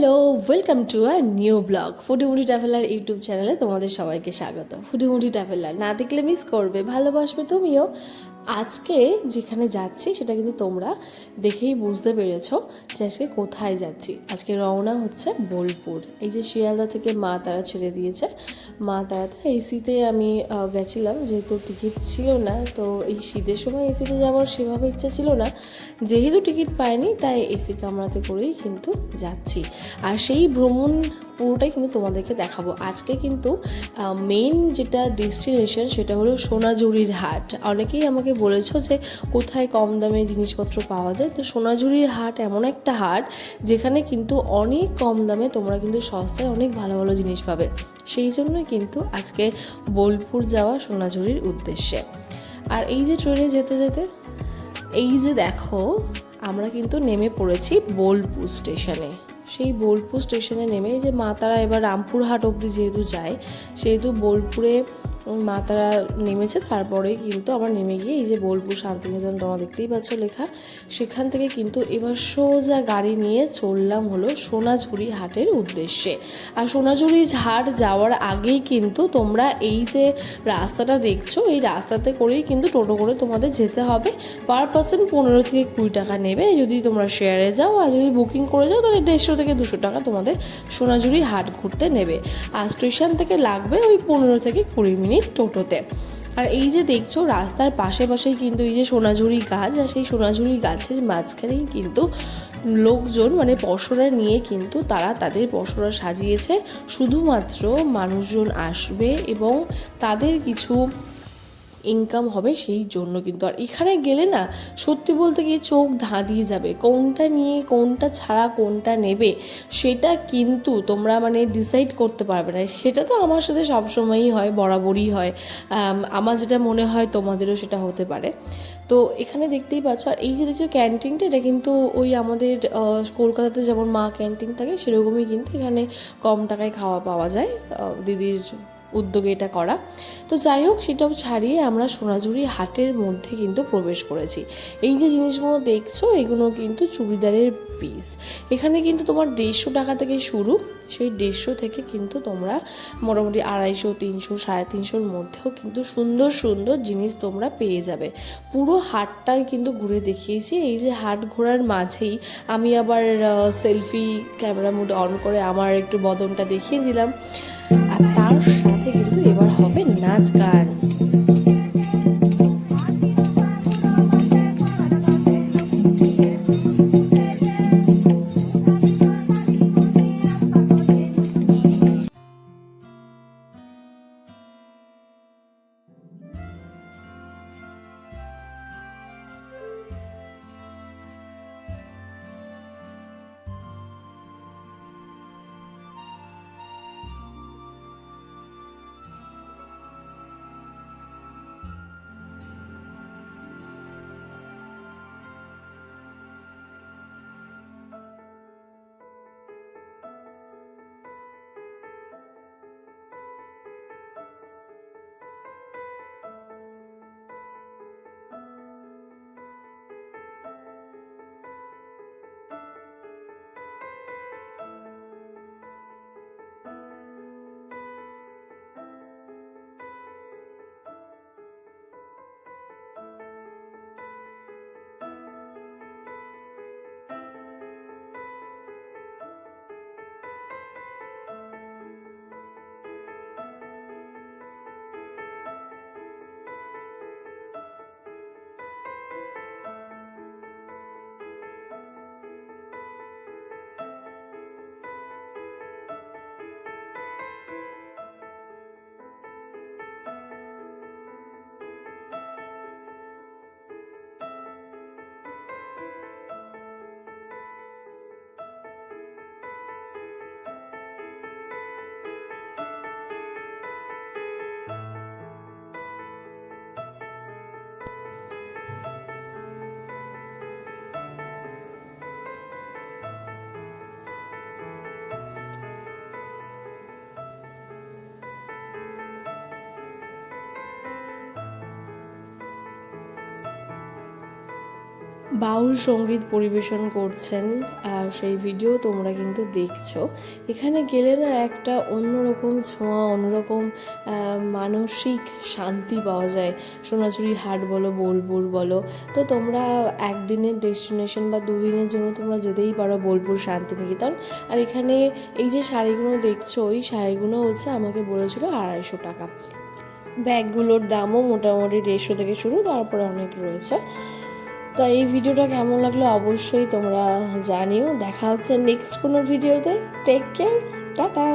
Hello welcome to our new blog Futimuti traveller YouTube চ্যানেলে তোমাদের সবাইকে স্বাগত। ফুটিমুটি ট্রাভেলার না দেখলে মিস করবে, ভালোবাসবে তুমিও। আজকে যেখানে যাচ্ছি, সেটা কিন্তু তোমরা দেখেই বুঝতে পেরেছ যে আজকে কোথায় যাচ্ছি। আজকে রওনা হচ্ছে বোলপুর। এই যে শিয়ালদা থেকে মা তারা ছেড়ে দিয়েছে। মা তারাতে এসিতে আমি গেছিলাম। যেহেতু টিকিট ছিল না, তো এই শীতের সময় এসিতে যাওয়ার সেভাবে ইচ্ছা ছিল না। যেহেতু টিকিট পাইনি, তাই এসি কামরাতে করেই কিন্তু যাচ্ছি। আর সেই ভ্রমণ পুরোটাই কিন্তু তোমাদেরকে দেখাবো। আজকে কিন্তু মেইন যেটা ডেস্টিনেশন সেটা হলো সোনাঝুরির হাট। অনেকেই আমাকে বলেছ যে কোথায় কম দামে জিনিসপত্র পাওয়া যায়। তো সোনাঝুরির হাট এমন একটা হাট যেখানে কিন্তু অনেক কম দামে তোমরা কিন্তু সস্তায় অনেক ভালো ভালো জিনিস পাবে। সেই জন্যই কিন্তু আজকে বোলপুর যাওয়া সোনাঝুরির উদ্দেশ্যে। আর এই যে ট্রেনে যেতে যেতে, এই যে দেখো, আমরা কিন্তু নেমে পড়েছি বোলপুর স্টেশনে। সেই বোলপুর স্টেশনে নেমে যে মা তারা এবার রামপুরহাট অবধি যেহেতু যায় সেহেতু বোলপুরে মা তারা নেমেছে তারপরে কিন্তু আবার নেমে গিয়ে এই যে বোলপুর শান্তিনিকেতন তোমরা দেখতেই পাচ্ছ লেখা। সেখান থেকে কিন্তু এবার সোজা গাড়ি নিয়ে চললাম হলো সোনাঝুরি হাটের উদ্দেশ্যে। আর সোনাঝুরি হাট যাওয়ার আগেই কিন্তু তোমরা এই যে রাস্তাটা দেখছ, এই রাস্তাতে করেই কিন্তু টোটো করে তোমাদের যেতে হবে। পার পার্সন পনেরো থেকে কুড়ি টাকা নেবে। যদি তোমরা শেয়ারে যাও আর যদি বুকিং করে যাও, তাহলে দেড়শো থেকে দুশো টাকা তোমাদের সোনাঝুরি হাট ঘুরতে নেবে। আর স্টেশন থেকে লাগবে ওই পনেরো থেকে কুড়ি মিনিট। টোটোতে। আর এই যে দেখছ, রাস্তার পাশে পাশেই কিন্তু এই যে সোনাঝুরি গাছ, আর সেই সোনাঝুরি গাছের মাঝখানেই কিন্তু লোকজন মানে পশরা নিয়ে কিন্তু তারা তাদের পশরা সাজিয়েছে। শুধুমাত্র মানুষজন আসবে এবং তাদের কিছু ইনকাম হবে সেই জন্য কিন্তু। আর এখানে গেলে না, সত্যি বলতে গিয়ে চোখ ধাঁধিয়ে যাবে, কোনটা নিয়ে, কোনটা ছাড়া, কোনটা নেবে, সেটা কিন্তু তোমরা মানে ডিসাইড করতে পারবে না। সেটা তো আমার সাথে সবসময়ই হয়, বরাবরই হয়। আমার যেটা মনে হয় তোমাদেরও সেটা হতে পারে। তো এখানে দেখতেই পাচ্ছ, আর এই যে দেখছ ক্যান্টিনটা এটা কিন্তু ওই আমাদের কলকাতাতে যেমন মা ক্যান্টিন থাকে, সেরকমই কিন্তু এখানে কম টাকায় খাওয়া পাওয়া যায় দিদির উদ্যোগে এটা করা। তো যাই হোক সেটাও ছাড়িয়ে আমরা সোনাঝুরি হাটের মধ্যে কিন্তু প্রবেশ করেছি। এই যে জিনিসগুলো দেখছ, এগুলো কিন্তু চুড়িদারের পিস এখানে কিন্তু তোমার দেড়শো টাকা থেকে শুরু। সেই দেড়শো থেকে কিন্তু তোমরা মোটামুটি আড়াইশো, তিনশো, সাড়ে তিনশোর মধ্যেও কিন্তু সুন্দর সুন্দর জিনিস তোমরা পেয়ে যাবে। পুরো হাটটাই কিন্তু ঘুরে দেখিয়েছি। এই যে হাট ঘোরার মাঝেই আমি আবার সেলফি ক্যামেরা মুড অন করে আমার একটু বদনটা দেখিয়ে দিলাম। তার সাথে কিন্তু এবার হবে নাচ গান। বাউল সংগীত পরিবেশন করছেন সেই ভিডিও তোমরা কিন্তু দেখছ। এখানে গেলে না একটা অন্যরকম ছোঁয়া, অন্যরকম মানসিক শান্তি পাওয়া যায়। সোনাঝুরি হাট বলো, বোলপুর বলো, তো তোমরা একদিনের ডেস্টিনেশন বা দুদিনের জন্য তোমরা যেতেই পারো বোলপুর শান্তিনিকেতন। আর এখানে এই যে শাড়িগুলো দেখছ, ওই শাড়িগুলো হচ্ছে আমাকে বলেছিল আড়াইশো টাকা। ব্যাগগুলোর দামও মোটামুটি দেড়শো থেকে শুরু, তারপরে অনেক রয়েছে। তো এই ভিডিওটা কেমন লাগল অবশ্যই তোমরা জানিও। দেখা হচ্ছে নেক্সট কোনো ভিডিওতে টেক কেয়ার টাটা।